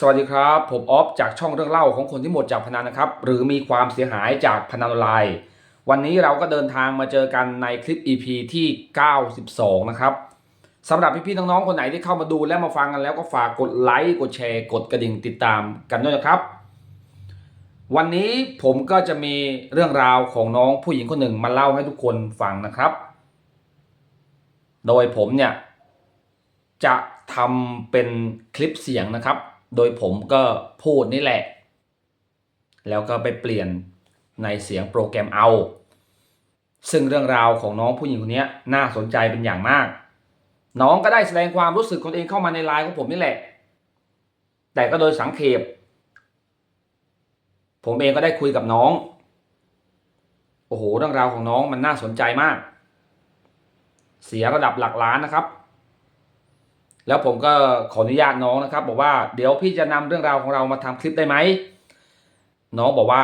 สวัสดีครับ ผมออฟจากช่องเรื่องเล่าของคนที่หมดจากพนันนะครับ หรือมีความเสียหายจากพนันออนไลน์ วันนี้เราก็เดินทางมาเจอกันในคลิป EP ที่ 92 นะครับสำหรับพี่ๆน้องๆคนไหนที่เข้ามาดูและมาฟังกันแล้วก็ฝากกดไลค์กดแชร์ กดกระดิ่งติดตามกันด้วยนะครับ วันนี้ผมก็จะมีเรื่องราวของน้องผู้หญิงคนหนึ่งมาเล่าให้ทุกคนฟังนะครับ โดยผมเนี่ยจะทำเป็นคลิปเสียงนะครับ โดยผมก็พูดนี่แหละ แล้วก็ไปเปลี่ยนในเสียงโปรแกรมเอา ซึ่งเรื่องราวของน้องผู้หญิงคนนี้น่าสนใจเป็นอย่างมาก น้องก็ได้แสดงความรู้สึกของตัวเองเข้ามาในไลน์ของผมนี่แหละ แต่ก็โดยสังเขปผมเองก็ได้คุยกับน้อง โอ้โห เรื่องราวของน้องมันน่าสนใจมาก เสียระดับหลักล้านนะครับ แล้วผมก็ขออนุญาตน้องนะครับ บอกว่าเดี๋ยวพี่จะนำเรื่องราวของเรามาทำคลิปได้ไหมน้องบอกว่า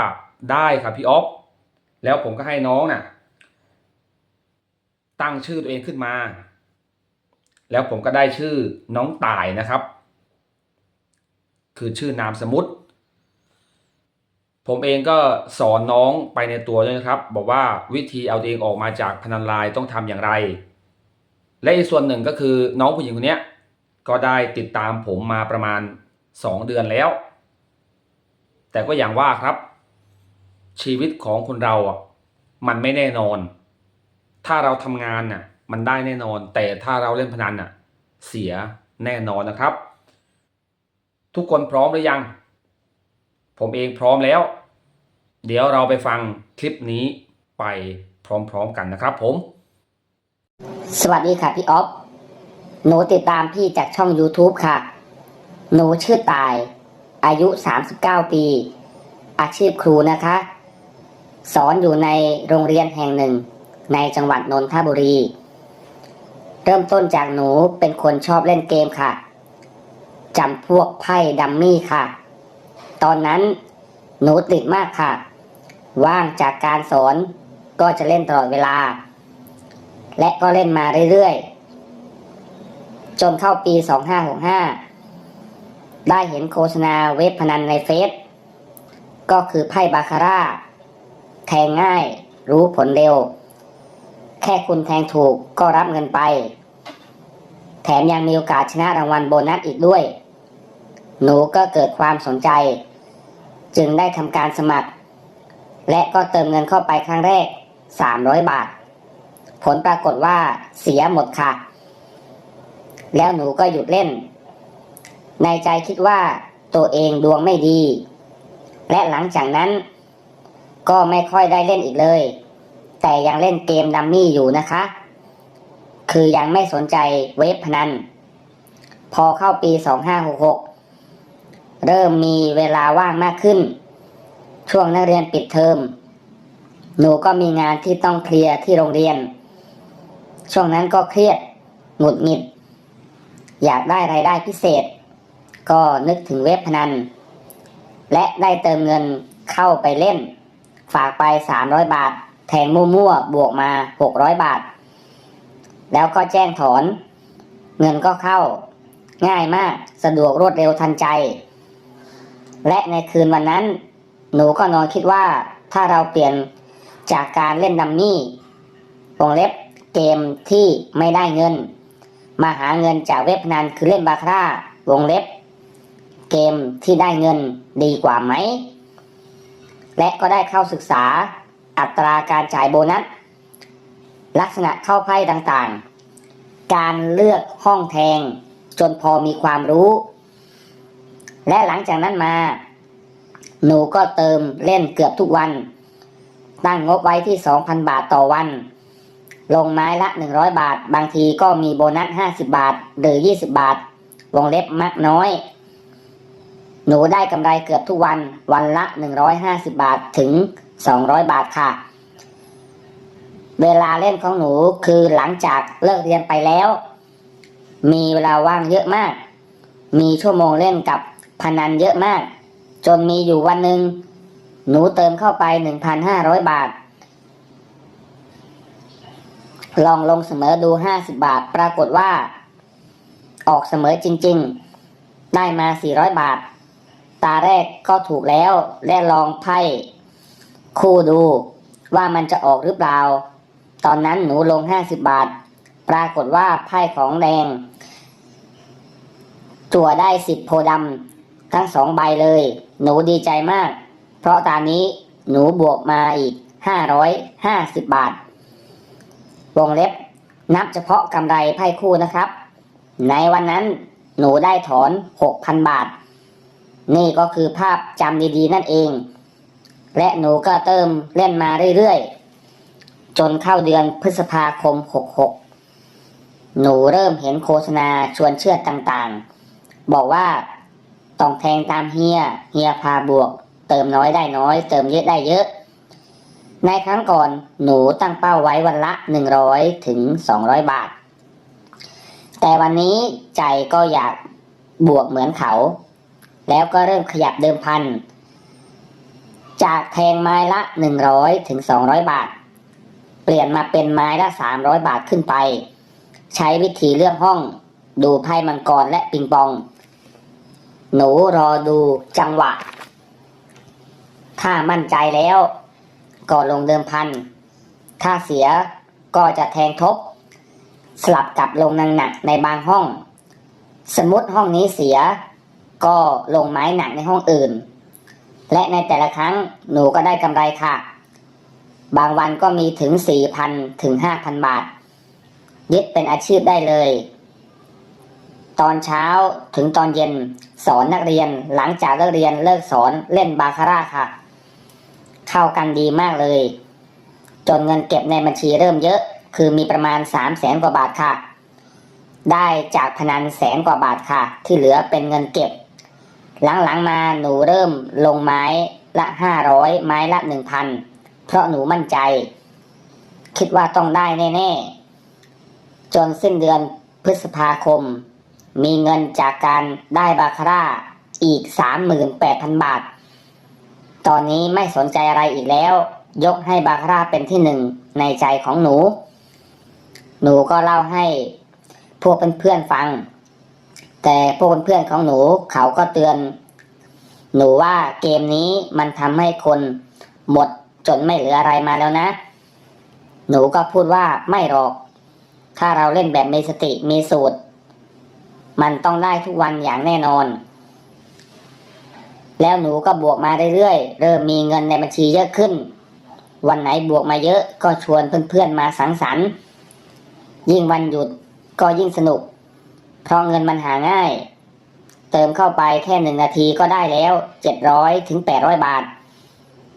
ได้ครับพี่ออฟแล้วผมก็ให้น้องน่ะ ตั้งชื่อตัวเองขึ้นมา แล้วผมก็ได้ชื่อน้องต่ายนะครับ คือชื่อนามสมมุติ ผมเองก็สอนน้องไปในตัวด้วยนะครับ บอกว่าวิธีเอาตัวเองออกมาจากพนันไลน์ต้องทำอย่างไร และอีกส่วนหนึ่งก็คือน้องผู้หญิงคนนี้ ก็ได้ติดตามผมมาประมาณ 2 เดือนแล้ว แต่ก็อย่างว่าครับ ชีวิตของคนเราอะมันไม่แน่นอน ถ้าเราทำงานน่ะมันได้แน่นอน แต่ถ้าเราเล่นพนันน่ะเสียแน่นอนนะครับ ทุกคนพร้อมหรือยัง ผมเองพร้อมแล้ว เดี๋ยวเราไปฟังคลิปนี้ไปพร้อมๆกันนะครับผม สวัสดีค่ะพี่ออฟ หนูติดตามพี่จากช่อง YouTube ค่ะ หนูชื่อตาย อายุ 39 ปี อาชีพครูนะคะ สอนอยู่ในโรงเรียนแห่งหนึ่ง ในจังหวัดนนทบุรี เริ่มต้นจากหนูเป็นคนชอบเล่นเกมค่ะจำพวกไพ่ดัมมี่ค่ะ ตอนนั้นหนูติดมากค่ะ ว่างจากการสอนก็จะเล่นตลอดเวลา และก็เล่นมาเรื่อยๆ จนเข้าปี 2565 ได้เห็นโฆษณาเว็บพนันในเฟซก็คือไพ่บาคาร่า แทงง่ายรู้ผลเร็ว แค่คุณแทงถูกก็รับเงินไป แถมยังมีโอกาสชนะรางวัลโบนัสอีกด้วย หนูก็เกิดความสนใจ จึงได้ทำการสมัคร และก็เติมเงินเข้าไปครั้งแรก 300 บาท ผลปรากฏว่าเสียหมดค่ะ แล้วหนูก็หยุดเล่น ในใจคิดว่าตัวเองดวงไม่ดี และหลังจากนั้น ก็ไม่ค่อยได้เล่นอีกเลย แต่ยังเล่นเกมดัมมี่อยู่นะคะ คือยังไม่สนใจเว็บพนัน พอเข้าปี 2566 เริ่มมีเวลาว่างมากขึ้น ช่วงนักเรียนปิดเทอม หนูก็มีงานที่ต้องเคลียร์ที่โรงเรียน ช่วงนั้นก็เครียด หงุดหงิด อยากได้รายได้พิเศษ ก็นึกถึงเว็บพนัน และได้เติมเงินเข้าไปเล่น ฝากไป 300 บาท แทงมั่วๆบวกมา 600 บาท แล้วก็แจ้งถอน เงินก็เข้า ง่ายมากสะดวกรวดเร็วทันใจ และในคืนวันนั้น หนูก็นอนคิดว่าถ้าเราเปลี่ยนจากการเล่นดัมมี่วงเล็บเกมที่ไม่ได้เงิน มาหาเงินจากเว็บนันคือเล่นบาคาร่าวงเล็บ เกมที่ได้เงินดีกว่าไหม และก็ได้เข้าศึกษาอัตราการจ่ายโบนัส ลักษณะเข้าไพ่ต่างๆ การเลือกห้องแทงจนพอมีความรู้ และหลังจากนั้นมา หนูก็เติมเล่นเกือบทุกวัน ตั้งงบไว้ที่ 2,000 บาทต่อวัน ลงไม้ละ 100 บาท บางทีก็มีโบนัส 50 บาท หรือ 20 บาท วงเล็บมากน้อย หนูได้กำไรเกือบทุกวัน วันละ 150 บาทถึง 200 บาทค่ะ เวลาเล่นของหนูคือหลังจากเลิกเรียนไปแล้ว มีเวลาว่างเยอะมาก มีชั่วโมงเล่นกับพนันเยอะมาก จนมีอยู่วันหนึ่งหนูเติมเข้าไป 1,500 บาท ลองลงเสมอดู50บาท ปรากฏว่า ออกเสมอจริง ๆ ได้มา400บาท ตาแรกก็ถูกแล้ว และลองไพ่คู่ดูว่ามันจะออกหรือเปล่า ตอนนั้นหนูลงห้าสิบบาท ปรากฏว่าไพ่ของแดงจั่วได้สิบโพดำทั้งสองใบเลย หนูดีใจมาก เพราะตอนนี้หนูบวกมาอีกห้าร้อยห้าสิบบาท วงเล็บ นับเฉพาะกำไรไพ่คู่นะครับ ในวันนั้นหนูได้ถอนหกพันบาท นี่ก็คือภาพจำดีๆ นั่นเอง และหนูก็เติมเล่นมาเรื่อยๆ จนเข้าเดือนพฤษภาคม 66 หนูเริ่มเห็นโฆษณาชวนเชื่อต่างๆ บอกว่าต้องแทงตามเฮีย เฮียพาบวก เติมน้อยได้น้อย เติมเยอะได้เยอะ ในครั้งก่อนหนูตั้งเป้าไว้วันละ 100 ถึง 200 บาท แต่วันนี้ใจก็อยากบวกเหมือนเขา แล้วก็เริ่มขยับเดิมพัน จากแทงไม้ละ 100 ถึง 200 บาท เปลี่ยนมาเป็นไม้ละ 300 บาทขึ้นไป ใช้วิธีเลือกห้อง ดูไพ่มังกรและปิงปอง หนูรอดูจังหวะ ถ้ามั่นใจแล้ว ก็ลงเดิมพัน ถ้าเสียก็จะแทงทบ สลับกับลงหนักในบางห้อง สมมติห้องนี้เสีย ก็ลงไม้หนักในห้องอื่น และในแต่ละครั้งหนูก็ได้กำไรค่ะ บางวันก็มีถึง 4,000 ถึง 5,000 บาท ยึดเป็นอาชีพได้เลย ตอนเช้าถึงตอนเย็นสอนนักเรียนหลังจากเลิกเรียนเลิกสอนเล่นบาคาร่าค่ะ เข้ากันดีมากเลย จนเงินเก็บในบัญชีเริ่มเยอะ คือมีประมาณ3 0 0แสนกว่าบาทค่ะ ได้จากพนันแสนกว่าบาทค่ะ ที่เหลือเป็นเงินเก็บ หลังๆมาหนูเริ่มลงไม้ละห้าร้อยไม้ละหนึ่งพันเพราะหนูมั่นใจ คิดว่าต้องได้แน่ๆ จนสิ้นเดือนพฤษภาคม มีเงินจากการได้บาคาร่าอีกสามหมื่นแปดพันบาท ตอนนี้ไม่สนใจอะไรอีกแล้ว ยกให้บาคาร่าเป็นที่หนึ่งในใจของหนู หนูก็เล่าให้พวกเพื่อนๆฟัง แต่พวกเพื่อนๆของหนูเขาก็เตือน หนูว่าเกมนี้มันทำให้คนหมดจนไม่เหลืออะไรมาแล้วนะ หนูก็พูดว่าไม่หรอก ถ้าเราเล่นแบบมีสติมีสูตร มันต้องได้ทุกวันอย่างแน่นอน แล้วหนูก็บวกมาเรื่อยๆ เริ่มมีเงินในบัญชีเยอะขึ้น วันไหนบวกมาเยอะก็ชวนเพื่อนๆมาสังสรรค์ ยิ่งวันหยุดก็ยิ่งสนุก เพราะเงินมันหาง่าย เติมเข้าไปแค่หนึ่งนาทีก็ได้แล้วเจ็ดร้อยถึงแปดร้อยบาท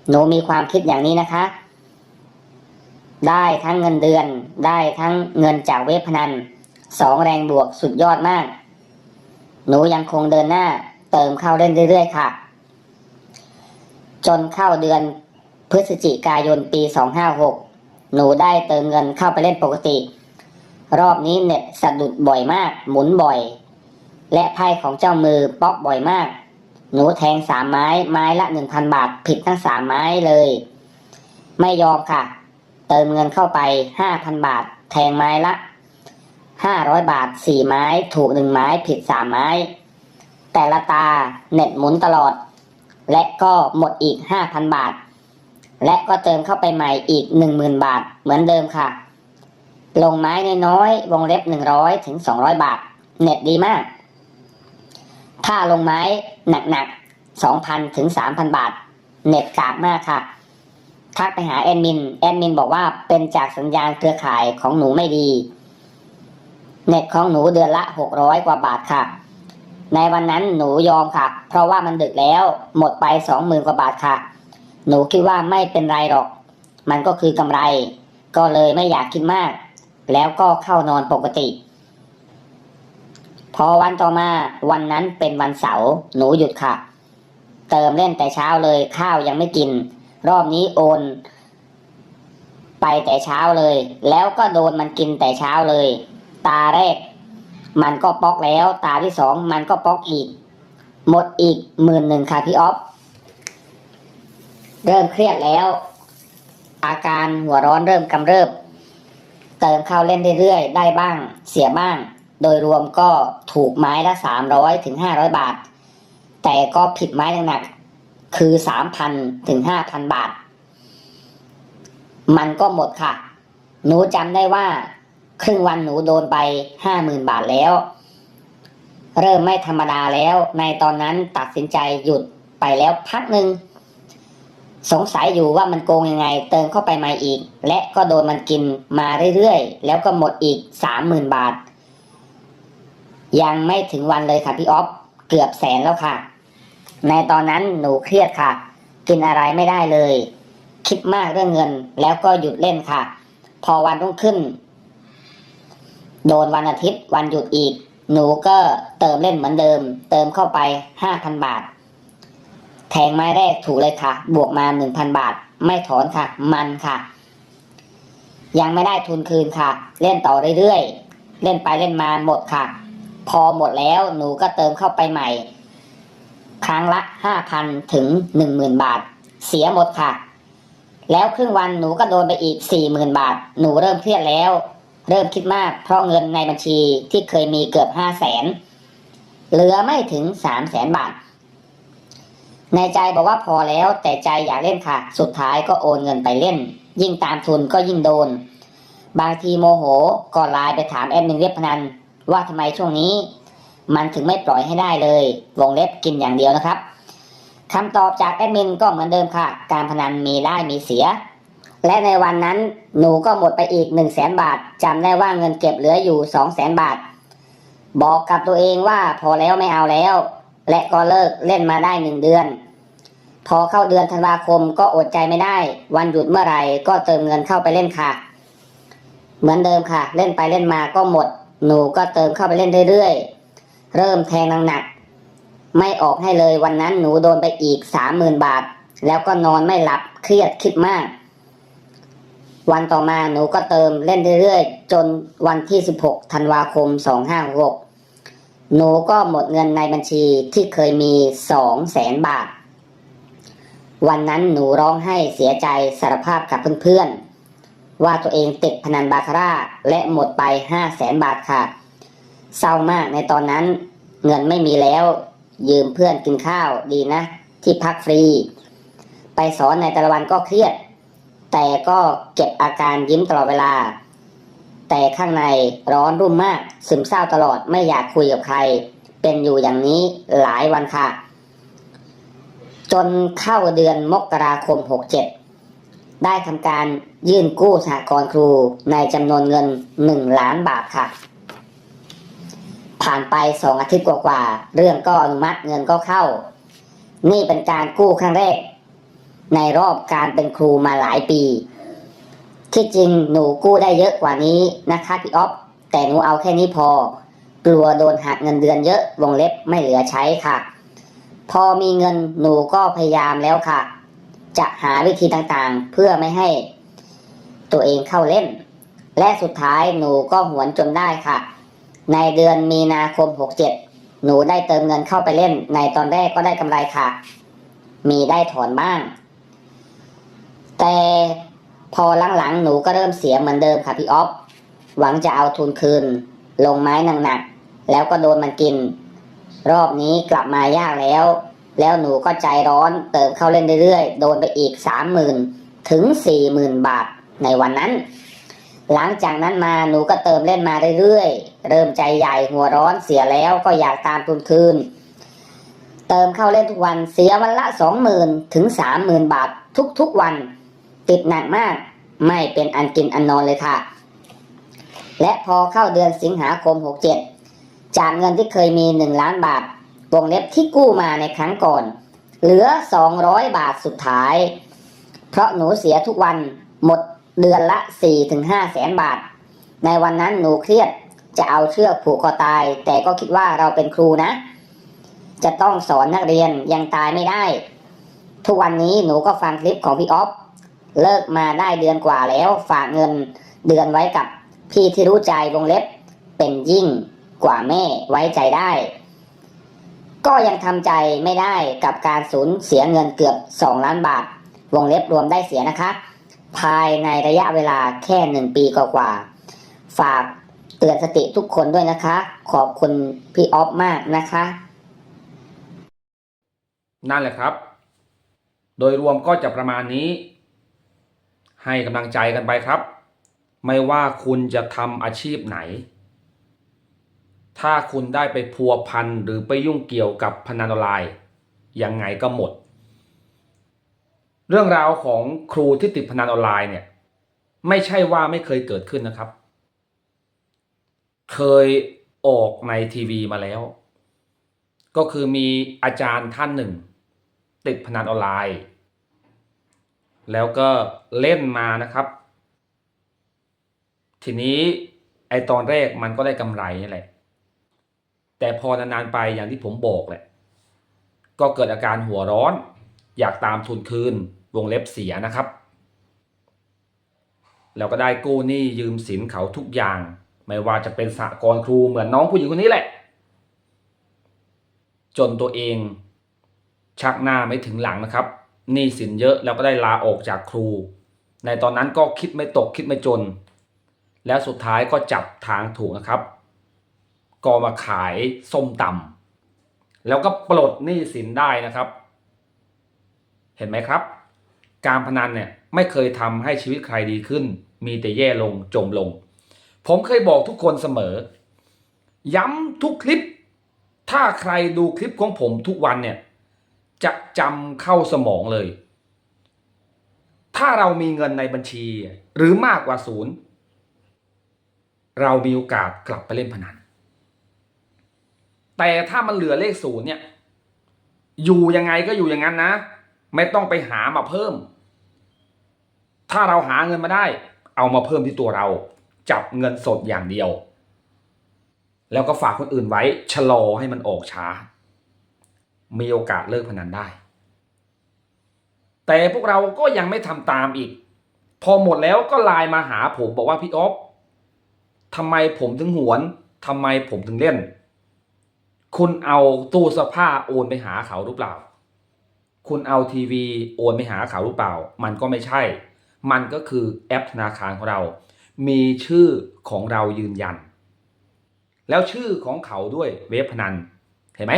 หนูมีความคิดอย่างนี้นะคะ ได้ทั้งเงินเดือน ได้ทั้งเงินจากเว็บพนันสองแรงบวกสุดยอดมาก หนูยังคงเดินหน้าเติมเข้าเล่นเรื่อยๆค่ะ จนเข้าเดือนพฤศจิกายนปี 256 หนูได้เติมเงินเข้าไปเล่นปกติ รอบนี้เน็ตสะดุดบ่อยมาก หมุนบ่อย และไพ่ของเจ้ามือป๊อกบ่อยมาก หนูแทงสามไม้ไม้ละหนึ่งพันบาทผิดทั้งสามไม้เลย ไม่ยอมค่ะ เติมเงินเข้าไปห้าพันบาท แทงไม้ละห้าร้อยบาทสี่ไม้ ถูกหนึ่งไม้ผิดสามไม้ แต่ละตาเน็ตหมุนตลอด และก็หมดอีกห้าพันบาท และก็เติมเข้าไปใหม่อีกหนึ่งหมื่นบาท เหมือนเดิมค่ะ ลงไม้น้อยๆวงเล็บหนึ่งร้อยถึงสองร้อยบาท เน็ตดีมาก ถ้าลงไม้หนักๆสองพันถึงสามพันบาท เน็ตกากมากค่ะ ทักไปหาแอดมิน แอดมินบอกว่าเป็นจากสัญญาณเครือข่ายของหนูไม่ดี เน็ตของหนูเดือนละหกร้อยกว่าบาทค่ะ ในวันนั้นหนูยอมค่ะ เพราะว่ามันดึกแล้ว หมดไปสองหมื่นกว่าบาทค่ะ หนูคิดว่าไม่เป็นไรหรอก มันก็คือกำไร ก็เลยไม่อยากคิดมาก แล้วก็เข้านอนปกติ พอวันต่อมาวันนั้นเป็นวันเสาร์หนูหยุดค่ะ เติมเล่นแต่เช้าเลยข้าวยังไม่กิน รอบนี้โอน ไปแต่เช้าเลย แล้วก็โดนมันกินแต่เช้าเลย ตาแรก มันก็ป๊อกแล้ว ตาที่สองมันก็ป๊อกอีก หมดอีกหมื่นหนึ่งค่ะพี่ออฟเริ่มเครียดแล้ว อาการหัวร้อนเริ่มกำเริบ เติมเข้าเล่นเรื่อยๆ ได้บ้าง เสียบ้าง โดยรวมก็ถูกไม้ละสามร้อยถึงห้าร้อยบาท แต่ก็ผิดไม้หนักๆคือสามพันถึงห้าพันบาท มันก็หมดค่ะ หนูจำได้ว่า ครึ่งวันหนูโดนไปห้าหมื่นบาทแล้ว เริ่มไม่ธรรมดาแล้ว ในตอนนั้นตัดสินใจหยุดไปแล้วพักหนึ่งสงสัยอยู่ว่ามันโกงยังไง เติมเข้าไปใหม่อีก และก็โดนมันกินมาเรื่อยๆ แล้วก็หมดอีกสามหมื่นบาท ยังไม่ถึงวันเลยค่ะพี่ออฟเกือบแสนแล้วค่ะ ในตอนนั้นหนูเครียดค่ะ กินอะไรไม่ได้เลย คิดมากเรื่องเงินแล้วก็หยุดเล่นค่ะ พอวันรุ่งขึ้น โดนวันอาทิตย์วันหยุดอีก หนูก็เติมเล่นเหมือนเดิม เติมเข้าไปห้าพันบาท แทงไม้แรกถูกเลยค่ะ บวกมาหนึ่งพันบาท ไม่ถอนค่ะ มันค่ะ ยังไม่ได้ทุนคืนค่ะ เล่นต่อเรื่อยๆ เล่นไปเล่นมาหมดค่ะ พอหมดแล้วหนูก็เติมเข้าไปใหม่ ครั้งละห้าพันถึงหนึ่งหมื่นบาท เสียหมดค่ะ แล้วครึ่งวันหนูก็โดนไปอีกสี่หมื่นบาท หนูเริ่มเครียดแล้ว เริ่มคิดมากเพราะเงินในบัญชีที่เคยมีเกือบห้าแสนเหลือไม่ถึงสามแสนบาท ในใจบอกว่าพอแล้วแต่ใจอยากเล่นค่ะ สุดท้ายก็โอนเงินไปเล่น ยิ่งตามทุนก็ยิ่งโดน บางทีโมโหก็ไลน์ไปถามแอดมินเว็บพนันว่าทำไมช่วงนี้ มันถึงไม่ปล่อยให้ได้เลย วงเล็บกินอย่างเดียวนะครับคำตอบจากแอดมินก็เหมือนเดิมค่ะ การพนันมีได้มีเสีย และในวันนั้นหนูก็หมดไปอีกหนึ่งแสนบาทจำได้ว่าเงินเก็บเหลืออยู่สองแสนบาท บอกกับตัวเองว่าพอแล้วไม่เอาแล้ว และก็เลิกเล่นมาได้หนึ่งเดือน พอเข้าเดือนธันวาคมก็อดใจไม่ได้ วันหยุดเมื่อไหร่ก็เติมเงินเข้าไปเล่นค่ะ เหมือนเดิมค่ะ เล่นไปเล่นมาก็หมด หนูก็เติมเข้าไปเล่นเรื่อยๆ เริ่มแทงหนักๆไม่ออกให้เลยวันนั้นหนูโดนไปอีกสามหมื่นบาท แล้วก็นอนไม่หลับเครียดคิดมาก วันต่อมาหนูก็เติมเล่นเรื่อยๆ จนวันที่ 16 ธันวาคม 256หนูก็หมดเงินในบัญชีที่เคยมี2แสนบาท วันนั้นหนูร้องไห้เสียใจสารภาพกับเพื่อนๆ ว่าตัวเองติดพนันบาคาร่าและหมดไป5แสนบาทค่ะ เศร้ามากในตอนนั้นเงินไม่มีแล้วยืมเพื่อนกินข้าวดีนะ ที่พักฟรี ไปสอนในแต่ละวันก็เครียด แต่ก็เก็บอาการยิ้มตลอดเวลา แต่ข้างในร้อนรุ่มมาก ซึมเศร้าตลอดไม่อยากคุยกับใคร เป็นอยู่อย่างนี้หลายวันค่ะ จนเข้าเดือนมกราคม 67 ได้ทำการยื่นกู้สหกรณ์ครูในจำนวนเงิน 1 ล้านบาทค่ะ ผ่านไปสองอาทิตย์กว่าๆเรื่องก็อนุมัติเงินก็เข้า นี่เป็นการกู้ครั้งแรก ในรอบการเป็นครูมาหลายปี ที่จริงหนูกู้ได้เยอะกว่านี้นะคะพี่อ๊อฟแต่หนูเอาแค่นี้พอ กลัวโดนหักเงินเดือนเยอะวงเล็บไม่เหลือใช้ค่ะ พอมีเงินหนูก็พยายามแล้วค่ะ จะหาวิธีต่างๆ เพื่อไม่ให้ ตัวเองเข้าเล่น และสุดท้ายหนูก็หวนจนได้ค่ะ ในเดือนมีนาคม 67 หนูได้เติมเงินเข้าไปเล่น ในตอนแรกก็ได้กำไรค่ะ มีได้ถอนบ้าง แต่พอหลังๆหนูก็เริ่มเสียเหมือนเดิมค่ะพี่ออฟหวังจะเอาทุนคืน ลงไม้หนักๆแล้วก็โดนมันกิน รอบนี้กลับมายากแล้ว แล้วหนูก็ใจร้อนเติมเข้าเล่นเรื่อยๆ โดนไปอีกสามหมื่นถึงสี่หมื่นบาทในวันนั้น หลังจากนั้นมาหนูก็เติมเล่นมาเรื่อยๆ เริ่มใจใหญ่หัวร้อนเสียแล้วก็อยากตามทุนคืน เติมเข้าเล่นทุกวันเสียวันละสองหมื่นถึงสามหมื่นบาททุกๆวัน ติดหนักมาก ไม่เป็นอันกินอันนอนเลยค่ะ และพอเข้าเดือนสิงหาคม 67 จากเงินที่เคยมี 1 ล้านบาทวงเล็บที่กู้มาในครั้งก่อน เหลือ 200 บาทสุดท้าย เพราะหนูเสียทุกวันหมดเดือนละ 4-5 แสนบาท ในวันนั้นหนูเครียดจะเอาเชือกผูกคอตาย แต่ก็คิดว่าเราเป็นครูนะ จะต้องสอนนักเรียนยังตายไม่ได้ ทุกวันนี้หนูก็ฟังคลิปของพี่ออฟ เลิกมาได้เดือนกว่าแล้ว ฝากเงินเดือนไว้กับพี่ที่รู้ใจวงเล็บเป็นยิ่งกว่าแม่ไว้ใจได้ ก็ยังทำใจไม่ได้กับการสูญเสียเงินเกือบ 2 ล้านบาท วงเล็บรวมได้เสียนะคะ ภายในระยะเวลาแค่หนึ่งปีกว่าฝากเตือนสติทุกคนด้วยนะคะ ขอบคุณพี่ออฟมากนะคะ นั่นแหละครับ โดยรวมก็จะประมาณนี้ ให้กำลังใจกันไปครับ ไม่ว่าคุณจะทำอาชีพไหน ถ้าคุณได้ไปพัวพันหรือไปยุ่งเกี่ยวกับพนันออนไลน์ยังไงก็หมด เรื่องราวของครูที่ติดพนันออนไลน์เนี่ยไม่ใช่ว่าไม่เคยเกิดขึ้นนะครับ เคยออกในทีวีมาแล้ว ก็คือมีอาจารย์ท่านหนึ่ง ติดพนันออนไลน์ แล้วก็เล่นมานะครับ ทีนี้ไอตอนแรกมันก็ได้กำไรนี่แหละ แต่พอนานๆไปอย่างที่ผมบอกแหละ ก็เกิดอาการหัวร้อน อยากตามทุนคืนวงเล็บเสียนะครับแล้วก็ได้กู้หนี้ยืมสินเขาทุกอย่าง ไม่ว่าจะเป็นสหกรณ์ครูเหมือนน้องผู้หญิงคนนี้แหละ จนตัวเองชักหน้าไม่ถึงหลังนะครับ หนี้สินเยอะแล้วก็ได้ลาออกจากครู ในตอนนั้นก็คิดไม่ตกคิดไม่จน แล้วสุดท้ายก็จับทางถูกนะครับ ก็มาขายส้มตำแล้วก็ปลดหนี้สินได้นะครับ เห็นไหมครับ การพนันเนี่ยไม่เคยทำให้ชีวิตใครดีขึ้น มีแต่แย่ลงจมลง ผมเคยบอกทุกคนเสมอ ย้ำทุกคลิป ถ้าใครดูคลิปของผมทุกวันเนี่ย จะจำเข้าสมองเลย ถ้าเรามีเงินในบัญชี หรือมากกว่าศูนย์เรามีโอกาสกลับไปเล่นพนัน แต่ถ้ามันเหลือเลขศูนย์เนี่ย อยู่ยังไงก็อยู่อย่างนั้นนะ ไม่ต้องไปหามาเพิ่ม ถ้าเราหาเงินมาได้ เอามาเพิ่มที่ตัวเรา จับเงินสดอย่างเดียว แล้วก็ฝากคนอื่นไว้ชะลอให้มันออกช้า มีโอกาสเลิกพนันได้ แต่พวกเราก็ยังไม่ทำตามอีก พอหมดแล้วก็ไลน์มาหาผมบอกว่าพี่อ๊อฟทำไมผมถึงหวนทำไมผมถึงเล่น คุณเอาตู้เสื้อผ้าโอนไปหาเขาหรือเปล่า คุณเอาทีวีโอนไปหาเขาหรือเปล่า มันก็ไม่ใช่ มันก็คือแอปธนาคารของเรา มีชื่อของเรายืนยัน แล้วชื่อของเขาด้วยเว็บพนัน เห็นไหม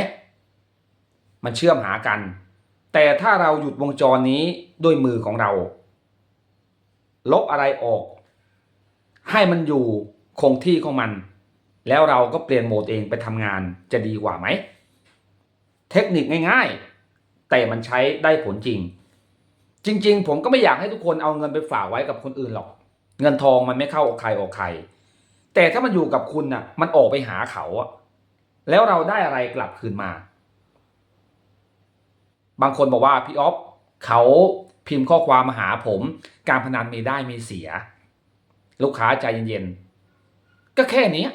มันเชื่อมหากัน แต่ถ้าเราหยุดวงจรนี้ด้วยมือของเรา ลบอะไรออก ให้มันอยู่คงที่ของมัน แล้วเราก็เปลี่ยนโหมดเองไปทำงานจะดีกว่าไหม เทคนิคง่ายๆ แต่มันใช้ได้ผลจริง จริง ๆ ผมก็ไม่อยากให้ทุกคนเอาเงินไปฝากไว้กับคนอื่นหรอก เงินทองมันไม่เข้าออกใครออกใคร แต่ถ้ามันอยู่กับคุณน่ะ มันออกไปหาเขาอะแล้วเราได้อะไรกลับคืนมา บางคนบอกว่าพี่ออฟเขาพิมพ์ข้อความมาหาผม การพนันมีได้มีเสีย ลูกค้าใจเย็นๆ ก็แค่นี้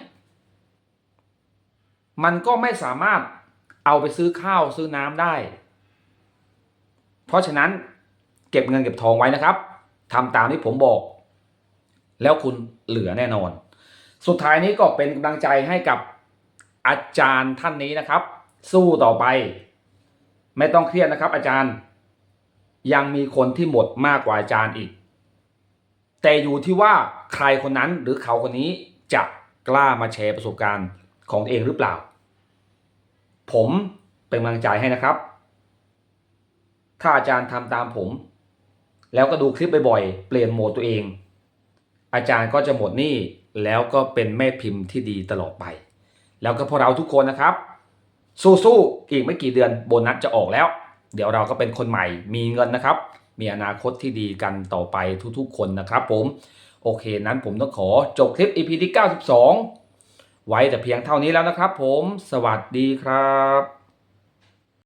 มันก็ไม่สามารถเอาไปซื้อข้าวซื้อน้ำได้ เพราะฉะนั้นเก็บเงินเก็บทองไว้นะครับทำตามที่ผมบอก แล้วคุณเหลือแน่นอน สุดท้ายนี้ก็เป็นกำลังใจให้กับอาจารย์ท่านนี้นะครับ สู้ต่อไป ไม่ต้องเครียดนะครับ อาจารย์ ยังมีคนที่หมดมากกว่าอาจารย์อีก แต่อยู่ที่ว่าใครคนนั้นหรือเขาคนนี้จะกล้ามาแชร์ประสบการณ์ของตัวเองหรือเปล่า ผมเป็นกำลังใจให้นะครับ ถ้าอาจารย์ทำตามผม แล้วก็ดูคลิปบ่อยๆ เปลี่ยนโหมดตัวเอง อาจารย์ก็จะหมดหนี้แล้วก็เป็นแม่พิมพ์ที่ดีตลอดไป แล้วก็พวกเราทุกคนนะครับ สู้ๆอีกไม่กี่เดือนโบนัสจะออกแล้ว เดี๋ยวเราก็เป็นคนใหม่มีเงินนะครับ มีอนาคตที่ดีกันต่อไปทุกๆ คนนะครับผม โอเคนั้นผมต้องขอจบคลิป EP ที่ 92 ไว้แต่เพียงเท่านี้แล้วนะครับผม สวัสดีครับ